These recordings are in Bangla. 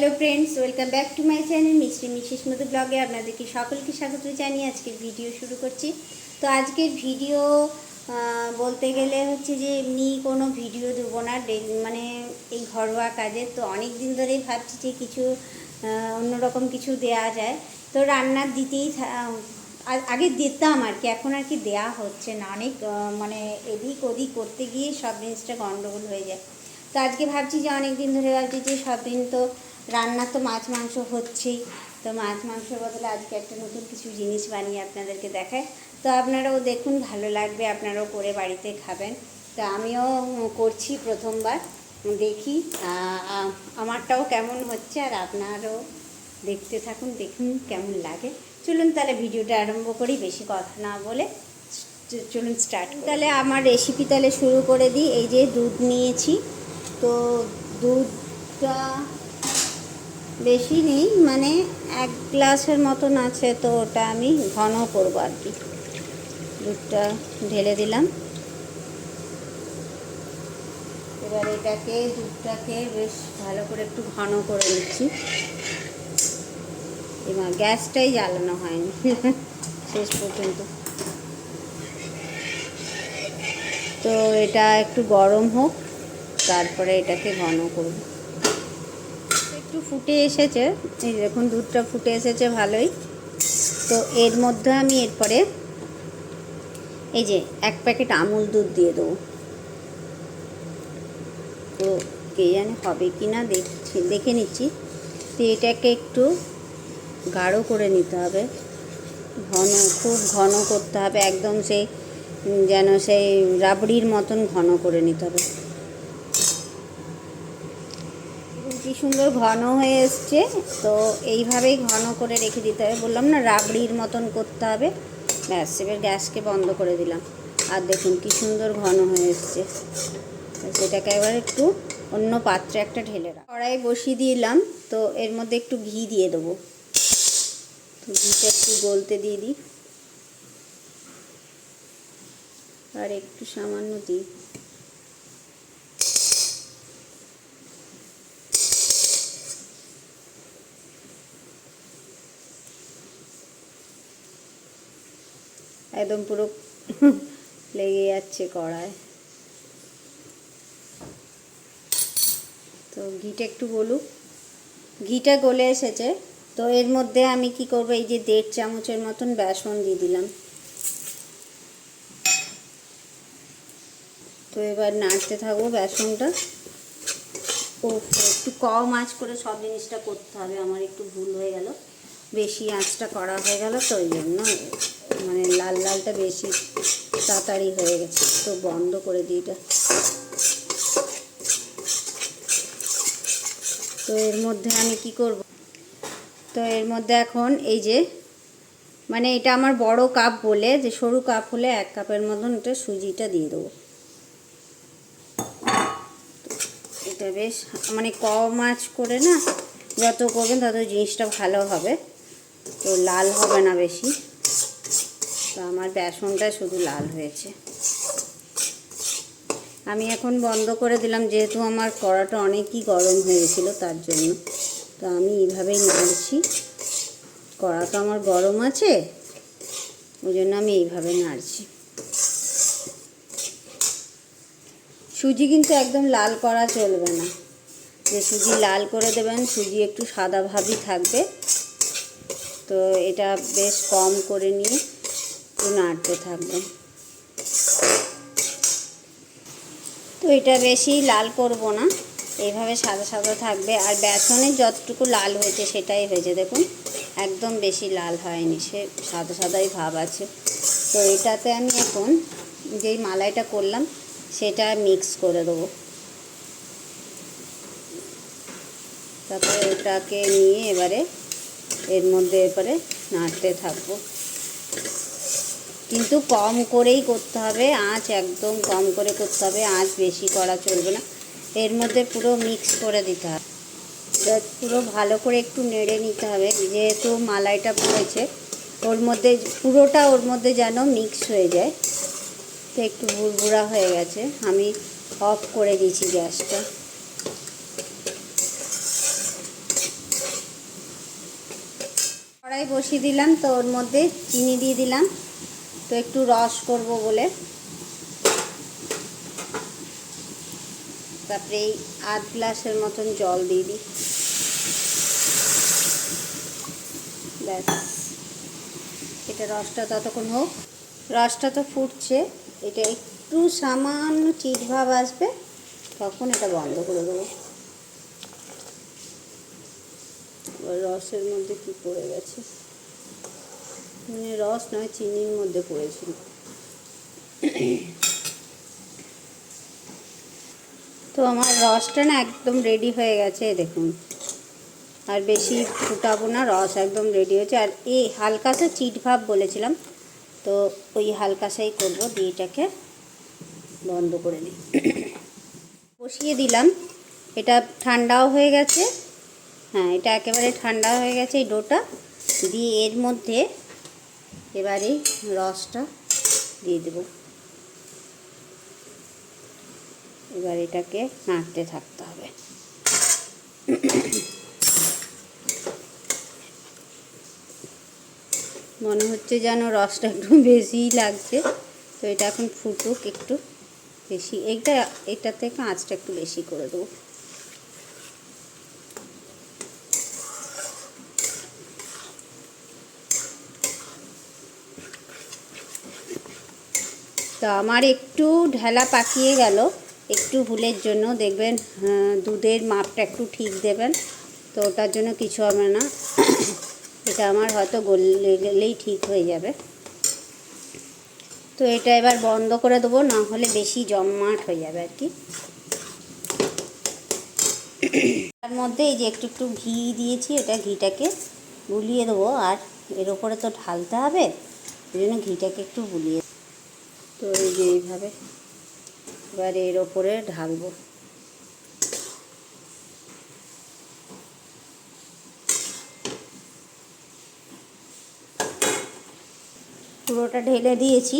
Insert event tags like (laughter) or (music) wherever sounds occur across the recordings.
Hello friends welcome back to my channel Mishti Mrs Madhu ব্লগে আপনাদেরকে সকলকে স্বাগত জানিয়ে আজকের ভিডিও শুরু করছি। তো আজকের ভিডিও বলতে গেলে হচ্ছে যে এমনি কোনো ভিডিও দেবো না মানে এই ঘরোয়া কাজে। তো অনেক দিন ধরেই ভাবছি যে কিছু অন্যরকম কিছু দেয়া যায়। তো রান্নার দিতেই আগে দিতাম আর কি, এখন আর কি দেয়া হচ্ছে না। অনেক মানে এদিক ওদিক করতে গিয়ে সব জিনিসটা গন্ডগোল হয়ে যায়। তো আজকে ভাবছি যে অনেক দিন ধরে ভাবছি যে সব দিন তো রান্না তো মাছ, মাংস হচ্ছেই। তো মাছ, মাংসের বদলে আজকে একটা নতুন কিছু জিনিস বানিয়ে আপনাদেরকে দেখায় তো আপনারাও দেখুন, ভালো লাগবে, আপনারাও করে বাড়িতে খাবেন। তো আমিও করছি প্রথমবার, দেখি আমারটাও কেমন হচ্ছে আর আপনারও দেখতে থাকুন, দেখুন কেমন লাগে। চলুন তাহলে ভিডিওটা আরম্ভ করি, বেশি কথা না বলে। চলুন স্টার্ট তাহলে আমার রেসিপি তাহলে শুরু করে দিই। এই যে দুধ নিয়েছি। তো দুধটা বেশি নেই মানে এক গ্লাসের মতন আছে তো ওটা আমি ঘন করব আর কি। দুধটা ঢেলে দিলাম। এবার এটাকে, দুধটাকে বেশ ভালো করে একটু ঘন করে নিচ্ছি। এবার গ্যাসটাই জ্বালানো হয়নি, (laughs) শেষ পর্যন্ত। তো এটা একটু গরম হোক, তারপরে এটাকে ঘন করব। একটু ফুটে এসেছে। এই দেখুন, দুধটা ফুটে এসেছে ভালোই। তো এর মধ্যে আমি এরপরে এই যে এক প্যাকেট আমুল দুধ দিয়ে দেবো। তো কে জানে হবে কি না দেখছি, দেখে নিচ্ছি। তো এটাকে একটু গাঢ় করে নিতে হবে। ঘন, খুব ঘন করতে হবে। একদম সেই যেন সেই রাবড়ির মতন ঘন করে নিতে হবে দেখুন কি সুন্দর ঘন হয়ে এসছে, তো এইভাবেই ঘন করে রেখে দিতে হবে। বললাম না, রাবড়ির মতন করতে হবে। ব্যাস, এবার গ্যাসকে বন্ধ করে দিলাম। আর দেখুন কি সুন্দর ঘন হয়ে এসছে। সেটাকে এবার একটু অন্য পাত্রে একটা ঢেলে রাখ কড়াই বসিয়ে দিলাম, তো এর মধ্যে একটু ঘি দিয়ে দেবো। ঘিটা একটু গলতে দিয়ে দিই। আর একটু সামান্য দিই। একদম পুরো লেগে যাচ্ছে কড়ায়। তো ঘিটা একটু গলুক। ঘিটা গলে এসেছে। তো এর মধ্যে আমি কি করব, এই যে দেড় চামচের মতন বেসন দিয়ে দিলাম। তো এবার নাড়তে থাকব বেসনটা। ও একটু কম আঁচ করে সব জিনিসটা করতে হবে, আমার একটু ভুল হয়ে গেল। বেশি আঁচটা করা হয়ে গেল, তো ওই জন্য। মানে লাল লালটা বেশি তাড়াতাড়ি হয়ে গেছে, তো বন্ধ করে দিই এটা। তো এর মধ্যে আমি কি করব? তো এর মধ্যে এখন এই যে মানে এটা আমার বড় কাপ বলে, যে সরু কাপ হলে এক কাপের মতন এটা সুজিটা দিয়ে দেবো। এটা বেশ মানে কম আঁচ করে না, যত করবেন তত জিনিসটা ভালো হবে। তো লাল হবে না বেশি। আমার বেসনটা শুধু লাল হয়েছে। আমি এখন বন্ধ করে দিলাম, যেহেতু আমার কড়াটা অনেকই গরম হয়ে গেছিল তার জন্য। তো আমি এইভাবেই নাড়ছি। কড়া তো আমার গরম আছে, ওই জন্য আমি এইভাবে নাড়ছি। সুজি কিন্তু একদম লাল করা চলবে না। যে সুজি লাল করে দেবেন, সুজি একটু সাদাভাবই থাকবে। তো এটা বেশ কম করে নিয়ে একটু নাড়তে থাকবেন তো এটা বেশি লাল করব না, এইভাবে সাদা সাদা থাকবে। আর বেসনের যতটুকু লাল হয়েছে সেটাই হয়েছে, দেখুন। একদম বেশি লাল হয়নি, সে সাদা সাদাই ভাব আছে। তো এটাতে আমি এখন যেই মালাইটা করলাম, সেটা মিক্স করে দেবো। তারপরে ওটাকে নিয়ে এবারে এর মধ্যে এবারে নাড়তে থাকব। কিন্তু কম করেই করতে হবে, আঁচ একদম কম করে করতে হবে, আঁচ বেশি করা চলবে না। এর মধ্যে পুরো মিক্স করে দিতে হবে। পুরো ভালো করে একটু নেড়ে নিতে হবে, যেহেতু মালাইটা পড়েছে, ওর মধ্যে পুরোটা ওর মধ্যে যেন মিক্স হয়ে যায়। তো একটু বুড়বুড়া হয়ে গেছে, আমি অফ করে দিয়েছি গ্যাসটা। কড়াই বসিয়ে দিলাম, তো ওর মধ্যে চিনি দিয়ে দিলাম। তো একটু রস করব বলে। তারপরে এই আধ গ্লাসের মতন জল দিয়ে দিই। ব্যাস। এটা রসটা ততক্ষণ হোক। রসটা তো ফুটছে, এটা একটু সামান্য চিট ভাব আসবে, তখন এটা বন্ধ করে দেবো। রসের মধ্যে কি পড়ে গেছে? মানে রস নয় চিনির মধ্যে পড়েছিল। তো আমার রসটা না একদম রেডি হয়ে গেছে দেখুন। আর বেশি ফুটাবো না, রস একদম রেডি হয়েছে। আর এই হালকাসা চিট ভাব বলেছিলাম, তো ওই হালকাসাই করব, দিয়ে এটাকে বন্ধ করে দিই বসিয়ে দিলাম। এটা ঠান্ডাও হয়ে গেছে। হ্যাঁ এটা একেবারে ঠান্ডা হয়ে গেছে এই ডোটা। দিয়ে এর মধ্যে এবারে রসটা দিয়ে দেব। এবার এটাকে নাড়তে থাকতে হবে। মনে হচ্ছে যেন রসটা একটু (laughs) বেশিই লাগছে। তো এটা এখন ফুটুক একটু বেশি। এইটা এটা থেকে আঁচটা একটু বেশি করে দেবো। তো আমার একটু ঢেলা পাকিয়ে গেল। একটু ভুলের জন্য দেখবেন দুধের মাপটা একটু ঠিক দেবেন, তো ওটার জন্য কিছু হবে না। এটা আমার হয়তো গলে, গেলেই ঠিক হয়ে যাবে। তো এটা এবার বন্ধ করে দেবো, না হলে বেশি জমাট হয়ে যাবে আর কি। তার মধ্যে এই যে একটু একটু ঘি দিয়েছি, এটা ঘিটাকে গুলিয়ে দেবো। আর এর ওপরে তো ঢালতে হবে ওই জন্য ঘিটাকে একটু গুলিয়ে তো এই যে এইভাবে এবার এর ওপরে ঢালবো। পুরোটা ঢেলে দিয়েছি।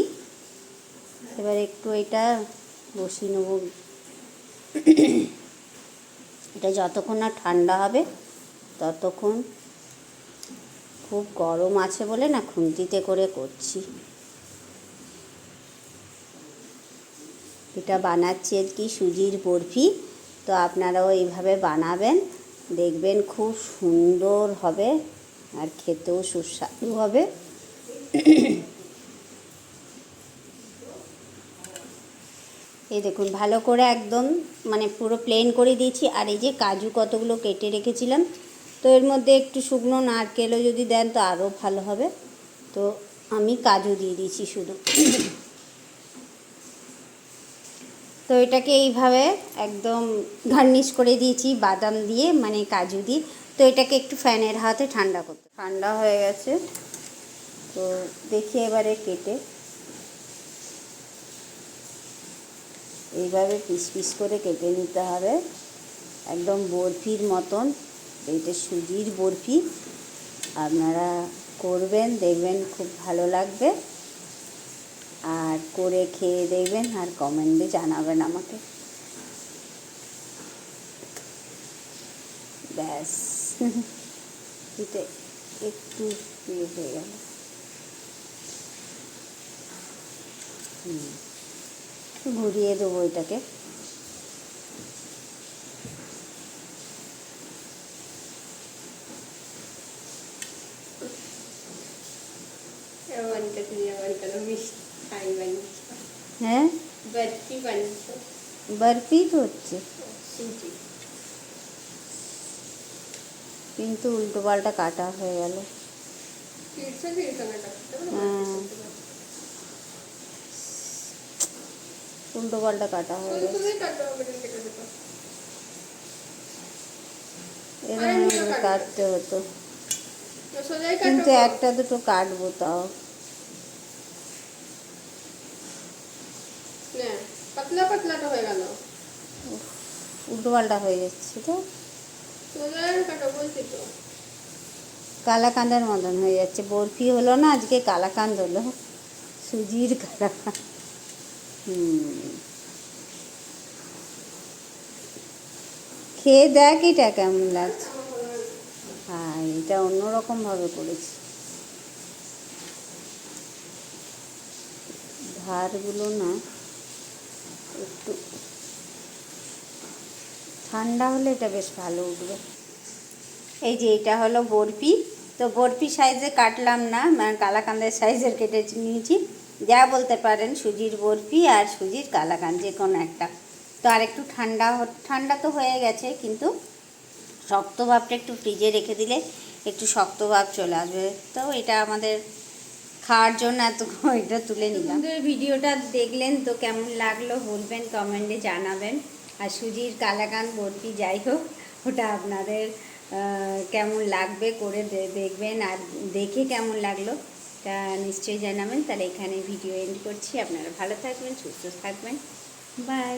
এবার একটু এটা বসিয়ে নেব। এটা যতক্ষণ না ঠান্ডা হবে, ততক্ষণ খুব গরম আছে বলে না খুন্তিতে করে করছি। এটা বানাচ্ছি আর কি, সুজির বরফি। তো আপনারাও এইভাবে বানাবেন, দেখবেন খুব সুন্দর হবে আর খেতেও সুস্বাদু হবে। এই দেখুন, ভালো করে একদম মানে পুরো প্লেন করে দিয়েছি। আর এই যে কাজু কতগুলো কেটে রেখেছিলাম, তো এর মধ্যে একটু শুকনো নারকেলও যদি দেন তো আরও ভালো হবে। তো আমি কাজু দিয়ে দিয়েছি শুধু। তো এটাকে এইভাবে একদম গার্নিশ করে দিয়েছি, বাদাম দিয়ে মানে কাজু দিয়ে। তো এটাকে একটু ফ্যানের হাতে ঠান্ডা করতে ঠান্ডা হয়ে গেছে। তো দেখি এবারে কেটে। এইভাবে পিস পিস করে কেটে নিতে হবে। একদম বরফির মতন। এইটা সুজির বরফি। আপনারা করবেন, দেখবেন খুব ভালো লাগবে। আর করে খেয়ে দেখবেন আর কমেন্টে জানাবেন আমাকে। ব্যাস। (laughs) এটা একটু ইয়ে হয়ে গেল। ঘুরিয়ে দেবো এটাকে। বরফিত হচ্ছে। কিন্তু উল্টো পাল্টা কাটা হয়ে গেল। হ্যাঁ। উল্টো পাল্টা কাটা হয়ে গেল এরকম কাটতে হতো। কিন্তু একটা দুটো কাটবো তাও। পাতলা পাতলাটা হয়ে গেল। উল্টো হয়ে যাচ্ছে তো। কালাকান্দের মতন হয়ে যাচ্ছে। বরফি হলো না আজকে কালাকান্দ হলো। সুজির কালাকান্দ। খেয়ে দেখ এটা কেমন লাগছে। হ্যাঁ এটা অন্যরকমভাবে করেছি। ধারগুলো না একটু ঠান্ডা হলে এটা বেশ ভালো উঠবে। এই যে এটা হলো বরফি। তো বরফি সাইজে কাটলাম না মানে কালাকান্দের সাইজের কেটে নিয়েছি। যা বলতে পারেন সুজির বরফি আর সুজির কালাকান যে কোনো একটা। তো আর একটু ঠান্ডা ঠান্ডা তো হয়ে গেছে, কিন্তু শক্ত ভাবটা একটু ফ্রিজে রেখে দিলে একটু শক্ত ভাব চলে আসবে। তো এটা আমাদের খাওয়ার জন্য এত এটা তুলে নিলাম। ভিডিওটা দেখলেন তো কেমন লাগল বলবেন, কমেন্টে জানাবেন। আর সুজির কালাকান বরফি যাই হোক, ওটা আপনাদের কেমন লাগবে করে দেখবেন আর দেখে কেমন লাগল, তা নিশ্চয়ই জানাবেন। তাহলে এখানে ভিডিও এন্ড করছি। আপনারা ভালো থাকবেন, সুস্থ থাকবেন। বাই